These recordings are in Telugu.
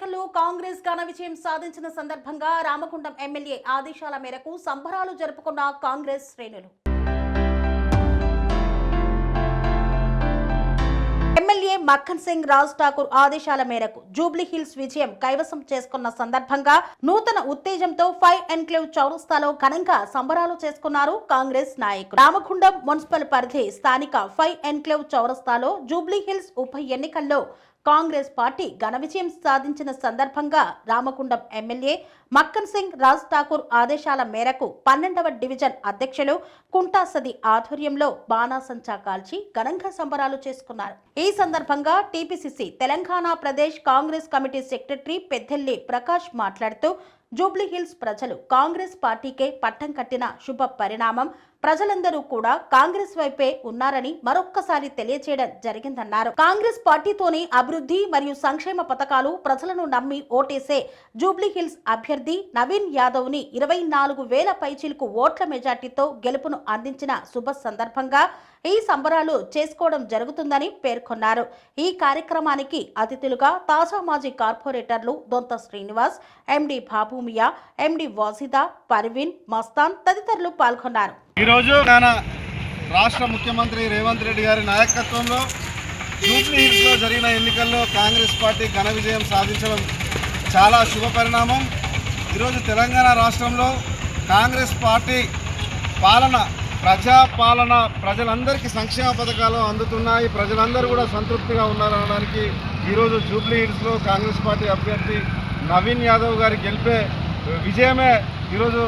ఘన విజయం సాధించిన సందర్భంగా రామగుండం ఎమ్మెల్యే ఆదేశాల మేరకు సంబరాలు జరుపుకున్న కాంగ్రెస్ శ్రేణులు. ఎమ్మెల్యే మక్కన్ సింగ్ రాజ్ ఠాకూర్ ఆదేశాల మేరకు జూబ్లీ హిల్స్ విజయం కైవసం చేసుకున్న సందర్భంగా నూతన ఉత్తేజంతో ఫైవ్ ఎన్క్లేవ్ చౌరస్తాలో ఘనంగా సంబరాలు చేసుకున్నారు కాంగ్రెస్ నాయకులు. రామగుండం మున్సిపల్ పరిధి స్థానిక ఫైవ్ ఎన్క్లేవ్ చౌరస్తాలో జూబ్లీ హిల్స్ ఉప ఎన్నికల్లో కాంగ్రెస్ పార్టీ ఘన విజయం సాధించిన సందర్భంగా Ramakundam M L A Makkan Singh Raj Thakur ఆదేశాల మేరకు పన్నెండవ డివిజన్ అధ్యక్షులు కుంటాసది ఆధ్వర్యంలో బాణాసంచా కాల్చి ఘనంగా సంబరాలు చేసుకున్నారు. ఈ సందర్భంగా TPCC Telangana Pradesh Congress committee secretary Peddelli Prakash మాట్లాడుతూ జూబ్లీహిల్స్ ప్రజలు కాంగ్రెస్ పార్టీకే పట్టం కట్టిన శుభ పరిణామం. ప్రజలందరూ కూడా కాంగ్రెస్ వైపే ఉన్నారని మరొక్కసారి తెలియచేయడం జరిగిందన్నారు. కాంగ్రెస్ పార్టీతోనే అభివృద్ధి మరియు సంక్షేమ పథకాలు ప్రజలను నమ్మి ఓటేసే జూబ్లీహిల్స్ అభ్యర్థి నవీన్ యాదవ్ని ఇరవై నాలుగు వేల పైచీలకు ఓట్ల మెజార్టీతో గెలుపును అందించిన శుభ సందర్భంగా ఈ సంబరాలు చేసుకోవడం జరుగుతుందని పేర్కొన్నారు. ఈ కార్యక్రమానికి అతిథులుగా తాజా మాజీ కార్పొరేటర్లు దొంత శ్రీనివాస్ ఎండి బాబూమియా ఎండి వాసిదా పర్వీన్ మస్తాన్ తదితరులు పాల్గొన్నారు. ఈరోజు రాష్ట్ర ముఖ్యమంత్రి రేవంత్ రెడ్డి గారి నాయకత్వంలో జూబ్లీ హిల్స్లో జరిగిన ఎన్నికల్లో కాంగ్రెస్ పార్టీ ఘన విజయం సాధించడం చాలా శుభ పరిణామం. ఈరోజు తెలంగాణ రాష్ట్రంలో కాంగ్రెస్ పార్టీ పాలన ప్రజాపాలన ప్రజలందరికీ సంక్షేమ పథకాలు అందుతున్నాయి. ప్రజలందరూ కూడా సంతృప్తిగా ఉన్నారనడానికి ఈరోజు జూబ్లీ హిల్స్లో కాంగ్రెస్ పార్టీ అభ్యర్థి నవీన్ యాదవ్ గారి గెలిపే విజయమే ఈరోజు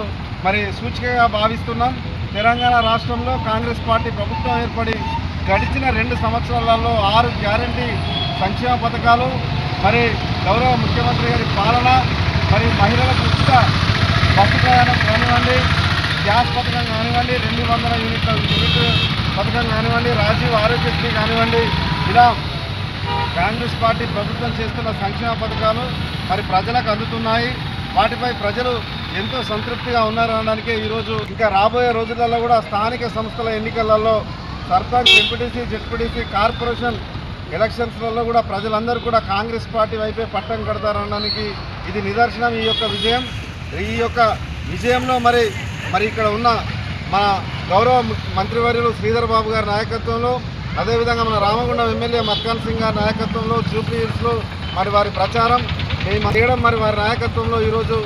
మరి సూచికగా భావిస్తున్నాం. తెలంగాణ రాష్ట్రంలో కాంగ్రెస్ పార్టీ ప్రభుత్వం ఏర్పడి గడిచిన రెండు సంవత్సరాలలో ఆరు గ్యారంటీ సంక్షేమ పథకాలు మరి గౌరవ ముఖ్యమంత్రి గారి పాలన మరి మహిళలకు ఉచిత బస్సు ప్రయాణం కానివ్వండి గ్యాస్ పథకం కానివ్వండి రెండు వందల యూనిట్ల యూనిట్ పథకం కానివ్వండి రాజీవ్ ఆరోగ్యశ్రీ కానివ్వండి ఇలా కాంగ్రెస్ పార్టీ ప్రభుత్వం చేస్తున్న సంక్షేమ పథకాలు మరి ప్రజలకు అందుతున్నాయి. వాటిపై ప్రజలు ఎంతో సంతృప్తిగా ఉన్నారు ఉన్నారనడానికే ఈరోజు ఇంకా రాబోయే రోజులలో కూడా స్థానిక సంస్థల ఎన్నికలలో sarpanch M P T C Z P T C corporation ఎలక్షన్స్లలో కూడా ప్రజలందరూ కూడా కాంగ్రెస్ పార్టీ వైపే పట్టం కడతారనడానికి ఇది నిదర్శనం. ఈ యొక్క విజయం ఈ యొక్క విజయంలో మరి మరి ఇక్కడ ఉన్న మన గౌరవ మంత్రివర్యులు శ్రీధర్ బాబు గారి నాయకత్వంలో అదేవిధంగా మన రామగుండం ఎమ్మెల్యే మత్కాన్ సింగ్ గారి నాయకత్వంలో జూబ్లీ హిల్స్లో మరి వారి ప్రచారం మేము చేయడం మరి వారి నాయకత్వంలో ఈరోజు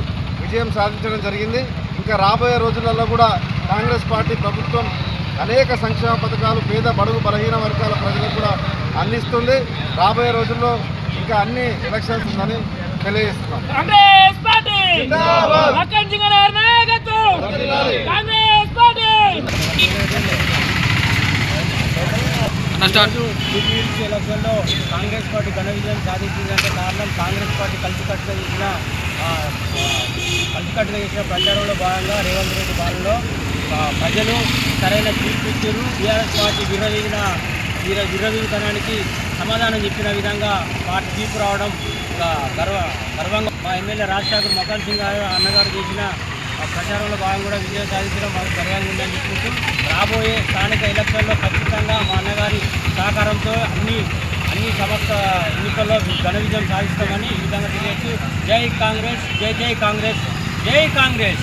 విజయం సాధించడం జరిగింది. ఇంకా రాబోయే రోజులలో కూడా కాంగ్రెస్ పార్టీ ప్రభుత్వం అనేక సంక్షేమ పథకాలు పేద బడుగు బలహీన వర్గాల ప్రజలకు కూడా అందిస్తుంది. రాబోయే రోజుల్లో ఇంకా అన్ని ఎలక్షన్స్ ఉందని తెలియజేస్తున్నాం కాంగ్రెస్ పార్టీ! జిందాబాద్. మక్కన్ సింగ్ గారి నాయకత్వం! కాంగ్రెస్ పార్టీ! ఎలక్షన్లో కాంగ్రెస్ పార్టీ ఘన విజయం సాధించిందంటే కారణం కాంగ్రెస్ పార్టీ కలిసికట్టుగా చేసిన కలిసికట్టుగా చేసిన ప్రచారంలో భాగంగా రేవంత్ రెడ్డి పాలనలో ప్రజలు సరైన తీర్పు ఇచ్చారు. టీఆర్ఎస్ పార్టీ విరవీగిన విర విరవీతనానికి సమాధానం చెప్పిన విధంగా పార్టీ తీర్పు రావడం ఒక గర్వ గర్వంగా మా ఎమ్మెల్యే రాజశేఖర్ మకాన్ సింగ్ అన్నగారు చేసిన ప్రచారంలో భాగం కూడా విజయం సాధించడం మాకు గర్వంగా ఉందని చెప్పుకుంటూ రాబోయే స్థానిక ఎలక్షన్లో ఖచ్చితంగా మా అన్నగారి సహకారంతో అన్ని అన్ని సమస్త ఎన్నికల్లో ఘన విజయం సాధిస్తామని ఈ విధంగా తెలియచ్చు జై కాంగ్రెస్ జై జై కాంగ్రెస్ జై కాంగ్రెస్.